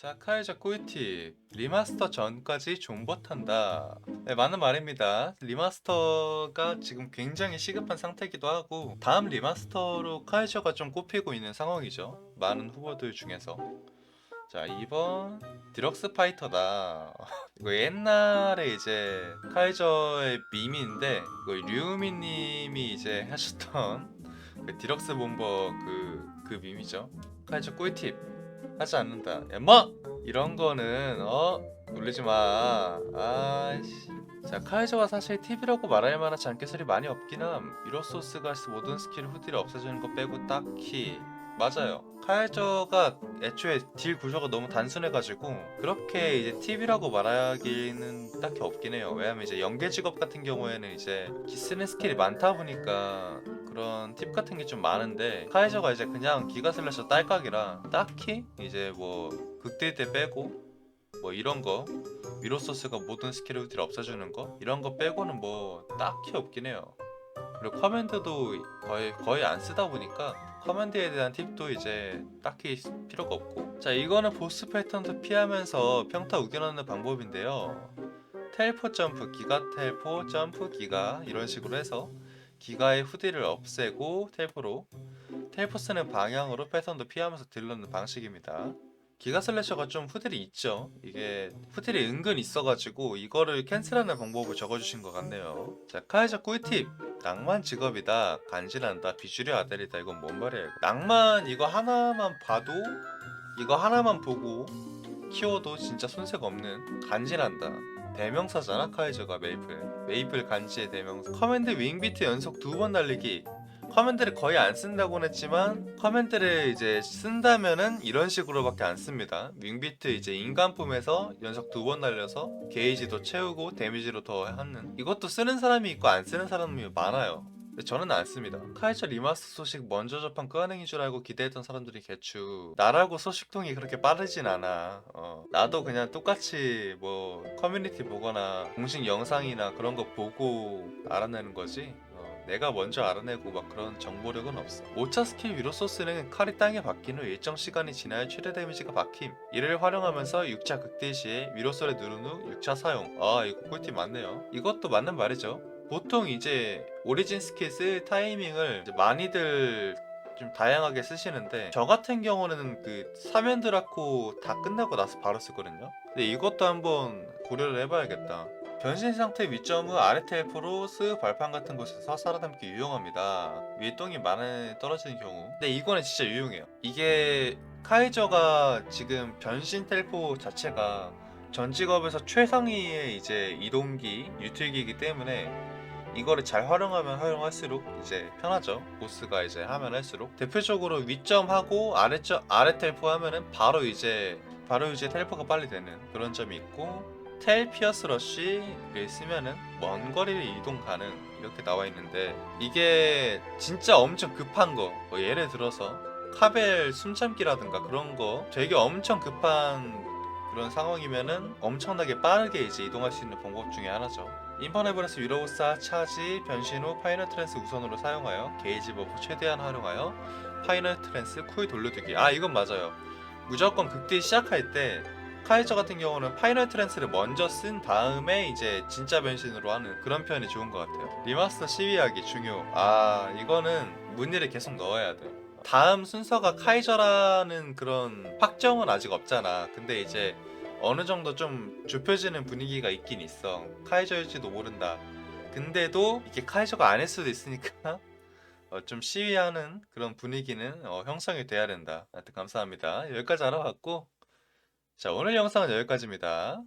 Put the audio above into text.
자, 카이저 꿀팁. 리마스터 전까지 존버탄다. 네, 맞는 말입니다. 리마스터가 지금 굉장히 시급한 상태이기도 하고, 다음 리마스터로 카이저가 좀 꼽히고 있는 상황이죠. 많은 후보들 중에서. 자, 2번. 디럭스 파이터다. 이거 옛날에 이제 카이저의 밈인데, 이거 류미님이 이제 하셨던 그 디럭스 본버 그, 그 밈이죠. 카이저 꿀팁. 하지 않는다. 야, 뭐 이런 거는 어 놀리지 마. 아이씨. 자 카이저가 사실 TV라고 말할 만한 장기술이 많이 없긴 함. 미로소스가 모든 스킬 후딜을 없애주는 거 빼고 딱히 맞아요. 카이저가 애초에 딜 구조가 너무 단순해가지고 그렇게 이제 TV라고 말하기는 딱히 없긴 해요. 왜냐면 이제 연계 직업 같은 경우에는 이제 쓰는 스킬이 많다 보니까 그런 팁 같은 게 좀 많은데 카이저가 이제 그냥 기가 슬래셔 딸깍이라 딱히 이제 뭐 극딜 때 빼고 뭐 이런 거 위로소스가 모든 스킬 후딜 없애주는 거 이런 거 빼고는 뭐 딱히 없긴 해요. 그리고 커맨드도 거의 거의 안 쓰다 보니까 커맨드에 대한 팁도 이제 딱히 필요가 없고 자 이거는 보스 패턴도 피하면서 평타 우겨넣는 방법인데요 텔포 점프 기가 텔포 점프 기가 이런 식으로 해서 기가의 후딜을 없애고 텔포로 텔포 쓰는 방향으로 패턴도 피하면서 딜 넣는 방식입니다. 기가 슬래셔가 좀 후딜이 있죠. 이게 후딜이 은근 있어가지고 이거를 캔슬하는 방법을 적어주신 것 같네요. 자 카이저 꿀팁. 낭만 직업이다. 간지난다. 비주류 아델이다. 이건 뭔 말이야 이거 낭만 이거 하나만 봐도 이거 하나만 보고 키워도 진짜 손색 없는 간지난다. 대명사잖아 카이저가 메이플 메이플 간지의 대명사 커맨드 윙비트 연속 두 번 날리기 커맨드를 거의 안 쓴다고는 했지만 커맨드를 이제 쓴다면은 이런 식으로밖에 안 씁니다. 윙비트 이제 인간품에서 연속 두 번 날려서 게이지도 채우고 데미지로 더 하는 이것도 쓰는 사람이 있고 안 쓰는 사람이 많아요. 저는 안 씁니다. 카이처 리마스터 소식 먼저 접한 끄아냉인 줄 알고 기대했던 사람들이 개추. 나라고 소식통이 그렇게 빠르진 않아. 어, 나도 그냥 똑같이 뭐 커뮤니티 보거나 공식 영상이나 그런 거 보고 알아내는 거지. 어, 내가 먼저 알아내고 막 그런 정보력은 없어. 5차 스킬 위로 소스는 칼이 땅에 박힌 후 일정 시간이 지나야 최대 데미지가 박힘. 이를 활용하면서 6차 극딜 시에 위로 소를 누른 후 6차 사용. 아 이거 꿀팁 맞네요. 이것도 맞는 말이죠. 보통 이제 오리진 쓸 타이밍을 많이들 좀 다양하게 쓰시는데 저 같은 경우는 그 사면 드라코 다 끝나고 나서 바로 쓰거든요. 근데 이것도 한번 고려를 해봐야겠다. 변신 상태 위점 후 아래 텔포로 스 발판 같은 곳에서 살아남기 유용합니다. 위에 똥이 많이 떨어지는 경우. 근데 이거는 진짜 유용해요. 이게 카이저가 지금 변신 텔포 자체가 전 직업에서 최상위의 이제 이동기 유틸기이기 때문에 이거를 잘 활용하면 활용할수록 이제 편하죠. 보스가 이제 하면 할수록 대표적으로 위점하고 아래점 아래 텔포 하면은 바로 이제 바로 이제 텔포가 빨리 되는 그런 점이 있고 텔 피어스 러쉬를 쓰면은 먼 거리를 이동 가능 이렇게 나와 있는데 이게 진짜 엄청 급한 거 뭐 예를 들어서 카벨 숨참기라든가 그런 거 되게 엄청 급한 그런 상황이면은 엄청나게 빠르게 이제 이동할 수 있는 방법 중에 하나죠. 인퍼네브레스 위로우사 차지 변신 후 파이널 트랜스 우선으로 사용하여 게이지 버프 최대한 활용하여 파이널 트랜스 쿨 돌려두기. 아 이건 맞아요. 무조건 극딜 시작할 때 카이저 같은 경우는 파이널 트랜스를 먼저 쓴 다음에 이제 진짜 변신으로 하는 그런 편이 좋은 것 같아요. 리마스터 시위하기 중요. 아 이거는 문의를 계속 넣어야 돼. 다음 순서가 카이저라는 그런 확정은 아직 없잖아. 근데 이제 어느 정도 좀 좁혀지는 분위기가 있긴 있어. 카이저일지도 모른다. 근데도 이게 카이저가 아닐 수도 있으니까 어, 좀 시위하는 그런 분위기는 어, 형성이 돼야 된다. 하여튼 감사합니다. 여기까지 알아봤고 자 오늘 영상은 여기까지입니다.